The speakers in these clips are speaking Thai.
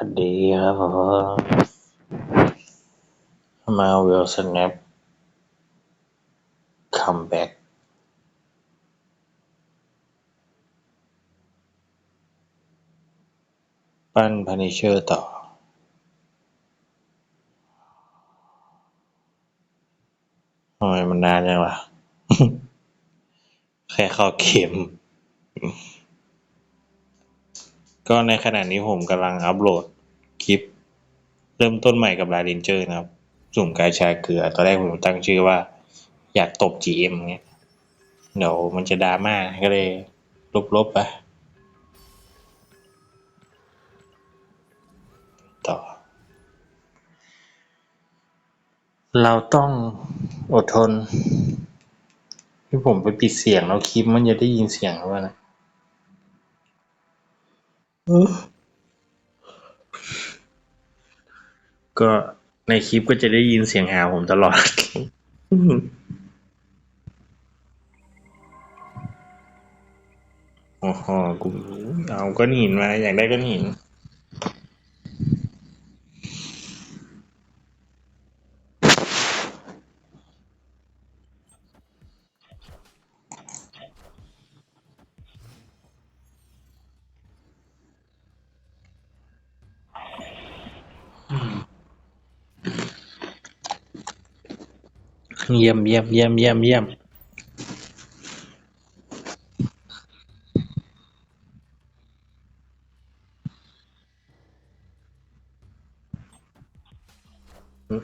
วัสดีครับผมมาเวลสแนปคัมแบ็กปั้นพันิเชอร์ต่อ ทำไมมันนานจังวะแค่เข้าเข็ม ก็ในขณะนี้ผมกำลังอัปโหลดคลิป เริ่มต้นใหม่กับลาดินเจอร์นะครับ สุ่มกายชาเกลือ ตอนแรกผมตั้งชื่อว่า อยากตบ GM เงี้ยเดี๋ยวมันจะดราม่าก็เลยลบๆไปต่อ เราต้องอดทนที่ผมไปปิดเสียงแล้วคลิปมันจะได้ยินเสียงหรือเปล่านะ ก็ในคลิปก็จะได้ยินเสียงหาผมตลอด โอ้โหกูเอาก้อนหินมา อยากได้ก้อนหิน เยี่ยมเยี่ยมเยี่ยมเยี่ยมเยี่ยม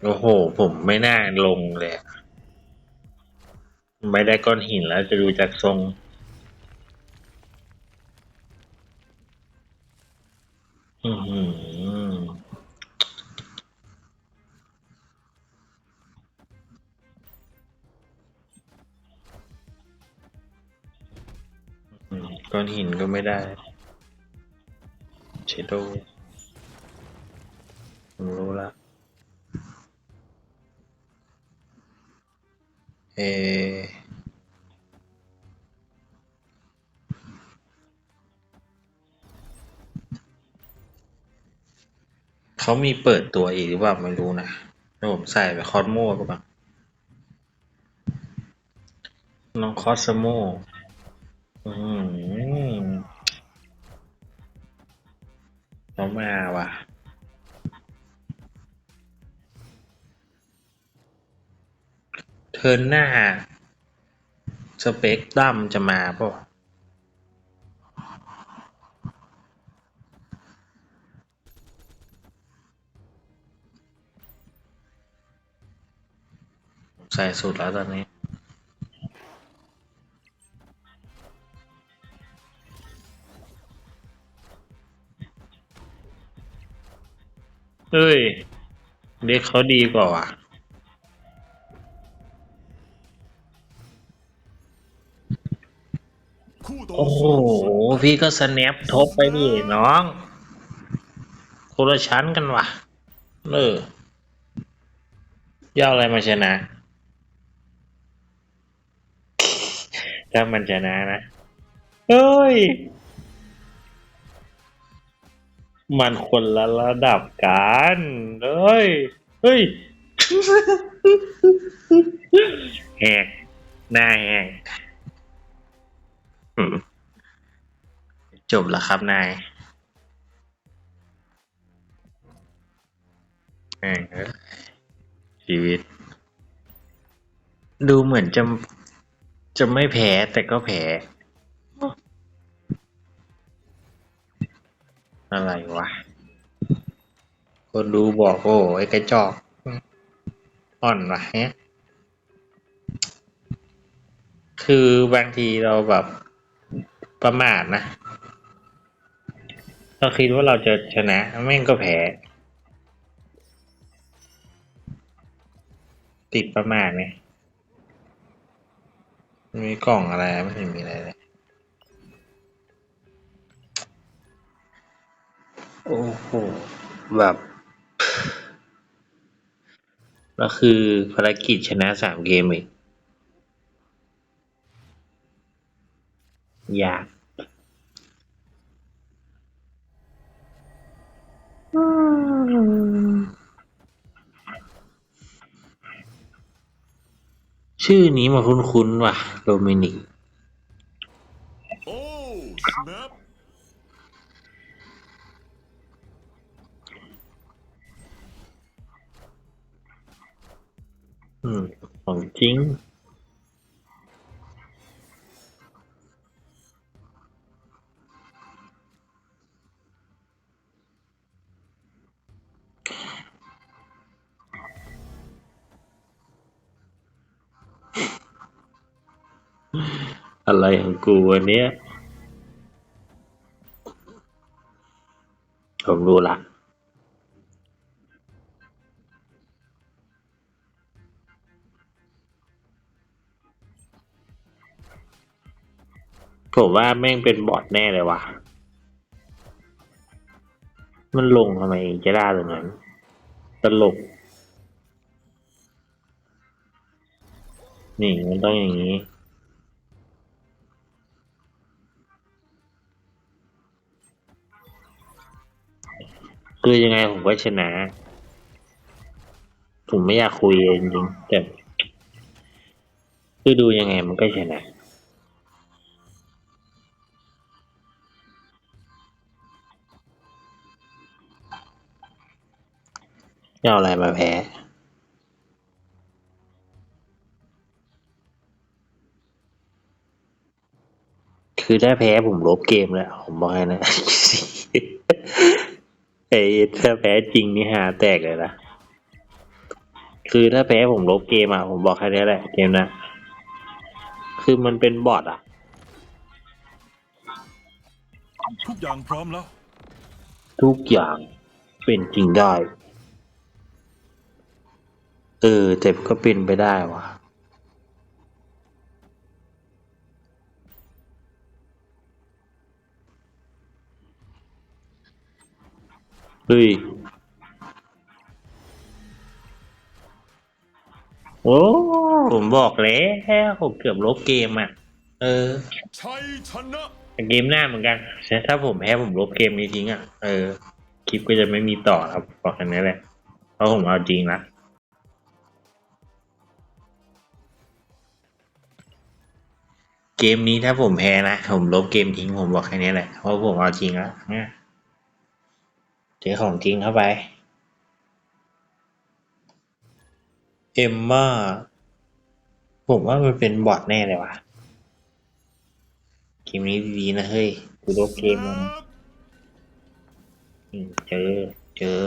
โอ้โห ผมไม่น่าลงเลย ไม่ได้ก้อนหินแล้วจะดูจากทรง อนหินก็ไม่ได้เชโดผมรู้ละเอเขามีเปิดตัวอีกหรือเปล่าไม่รู้นะแล้วผมใส่ไปคอสโม่ก็บ้างน้องคอสโม มาว่ะเทินหน้า สเปกดัมจะมาป่ะใส่สุดแล้วตอนนี้ เฮ้ย เด็กเขาดีกว่าว่ะคู่ต่อโอ้โหสู้พี่ก็สแนปทบไปดิน้องคนละชั้นกันว่ะเออย่าอะไรมาชนะ ถ้ามันชนะนะ เฮ้ย มันคนละระดับกันเฮ้ย เฮ้ย แหกหน้าแหกจบแล้วครับนายแม่งเอ้ยชีวิต ดูเหมือนจะจะไม่แพ้แต่ก็แพ้ อะไรวะคนดูบอกโอ้ไอ้กระจอกอ่อนวะเนี้ยคือบางทีเราแบบประมาทนะ เราคิดว่าเราจะชนะ แม่งก็แพ้ติดประมาทไงมันมีกล่องอะไรไม่เห็นมีอะไรเลย โอ้โห แบบแล้วคือภารกิจชนะสามเกมอีกยากชื่อนี้มาคุ้นๆว่ะ โดมินิก อืม ของจริง อะไรของกูวันเนี้ยผมรู้ละ ผมว่าแม่งเป็นบอทแน่เลยว่ะ มันลงทำไมจะได้ตรงนั้น ตลก นี่มันต้องอย่างนี้ คือยังไงผมก็ชนะ ผมไม่อยากคุยจริงแต่ คือดูยังไงมันก็ชนะ เอาอะไรมาแพ้คือถ้าแพ้ผมลบเกมแล้ว ผมบอกให้นะไอ้ถ้าแพ้จริงนี่หาแตกเลยนะคือถ้าแพ้ผมลบเกมอะ ผมบอกแค่นี้แหละเกมนะ คือมันเป็นบอทอะ ทุกอย่างพร้อมแล้ว ทุกอย่างเป็นจริงได้ เออแต่ก็เป็นไปได้ว่ะเฮ้ยโอ้ผมบอกแล้วผมเกือบลบเกมอะ เออชัยชนะเกมหน้าเหมือนกันถ้าผมแพ้ผมลบเกมนี้ทิ้งอะ เออ คลิปก็จะไม่มีต่อครับบอกแค่นี้แหละเพราะผมเอาจริงละ กมนี้ถ้าผมแพ้นะผมลบเกมทิ้งผมบอกแค่นี้แหละเพราะผมเอาจริงแล้วเจอของจริงเข้าไป เอมมาผมว่ามันเป็นบอทแน่เลยว่ะเกมนี้ดีนะเฮ้ยกูลบเกมแล้วนเจอเจอ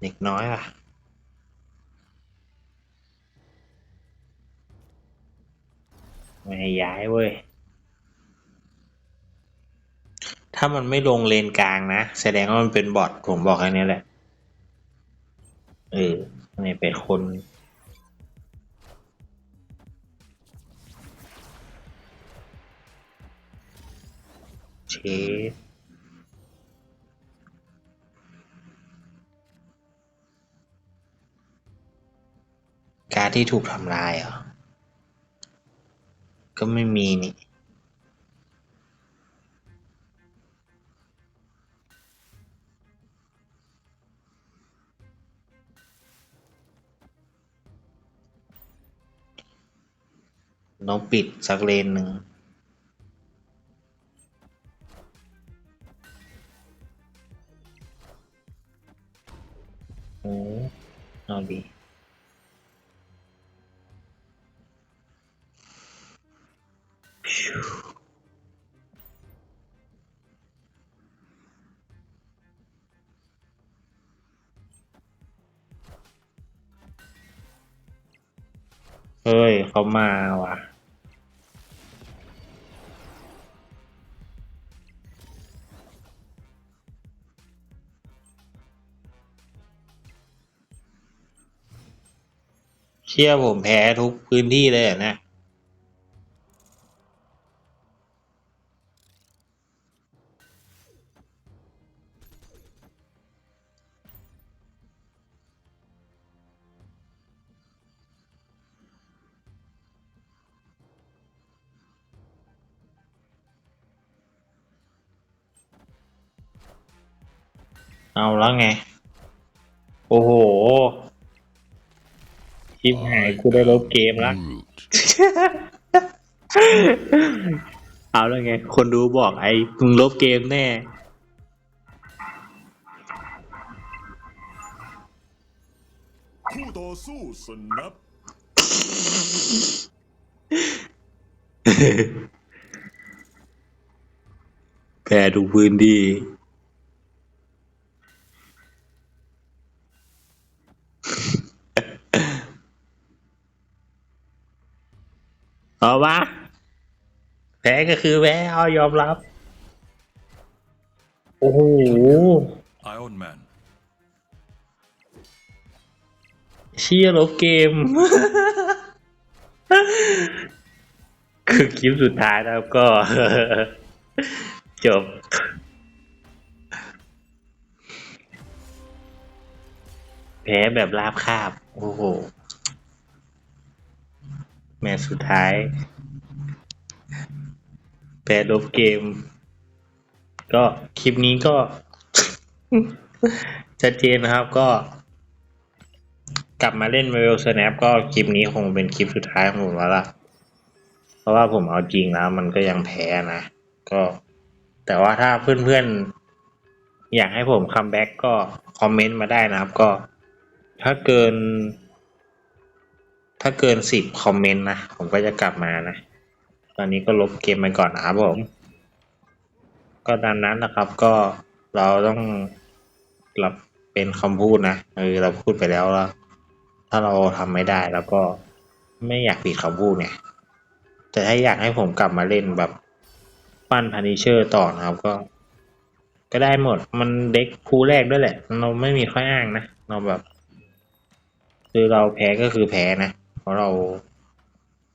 เด็กน้อยอะไม่ให้ย้ายเว้ย ถ้ามันไม่ลงเลนกลางนะ แสดงว่ามันเป็นบอทผมบอกแค่นี้แหละ เออนี่เป็นคนเชฟ ที่ถูกทำลายเหรอ ก็ไม่มีนี่ต้องปิดสักเลนหนึ่ง เฮ้ยเขามาว่ะ เชื่อผมแพ้ทุกพื้นที่เลยอะนะ เอาแล้วไง โอ้โหชิบหายกูได้ลบเกมแล้ว เอาแล้วไง คนดูบอกไอ้มึงลบเกมแน่ คู่ต่อสู้สนับแพ้ทุกพื้นที่ เอาวะแพ้ก็คือแพ้เอายอมรับ โอ้โหไอออนแมนเชียร์ลบเกม คือคลิปสุดท้ายแล้วก็ จบ แพ้แบบราบคาบ โอ้โหแมตช์สุดท้ายแพ้ลบเกม ก็คลิปนี้ก็ ชัดเจนนะครับก็ กลับมาเล่น Marvel Snap ก็คลิปนี้คงเป็นคลิปสุดท้ายของผมแล้วล่ะ เพราะว่าผมเอาจริงแล้วมันก็ยังแพ้นะ ก็ แต่ว่าถ้าเพื่อนๆ อยากให้ผมคัมแบ็กก็คอมเมนต์มาได้นะครับ ก็ถ้าเกิน ถ้าเกินสิบคอมเมนต์นะ ผมก็จะกลับมานะ ตอนนี้ก็ลบเกมไปก่อนนะครับผม ก็ตามนั้นนะครับก็เราต้องรับเป็นคำพูดนะเออเราพูดไปแล้วแล้ว ถ้าเราทำไม่ได้แล้วก็ไม่อยากผิดคำพูดเนี่ย แต่ถ้าอยากให้ผมกลับมาเล่นแบบปั้นพันิเชอร์ต่อนะครับก็ ก็ได้หมดมันเด็กคู่แรกด้วยแหละ เราไม่มีข้ออ้างนะ เราแบบ คือเราแพ้ก็คือแพ้นะ เพราะเรา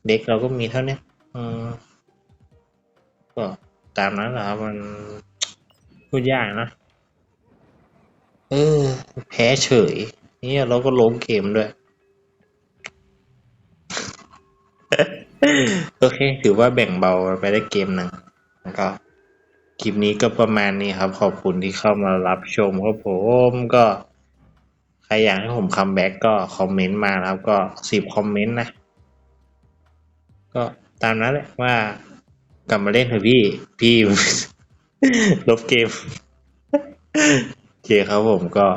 เด็กเราก็มีเท่านี้อืมก็ตามนั้นแหละครับมันพูดยากนะ เออ แพ้เฉย นี่เราก็ล้มเกมด้วย โอเค ถือว่าแบ่งเบาไปได้เกมหนึ่งแล้วก็คลิปนี้ก็ประมาณนี้ครับ ขอบคุณที่เข้ามารับชมครับผมก็ รอยากให้ผมคัมแบ็กก็คอมเมนต์มานะครับก็สิบคอมเมนต์นะ ก็ตามนั้นแหละว่ากลับมาเล่นเถอะพี่ พี่ลบเกมโอเคครับผมก็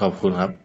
ขอบคุณครับ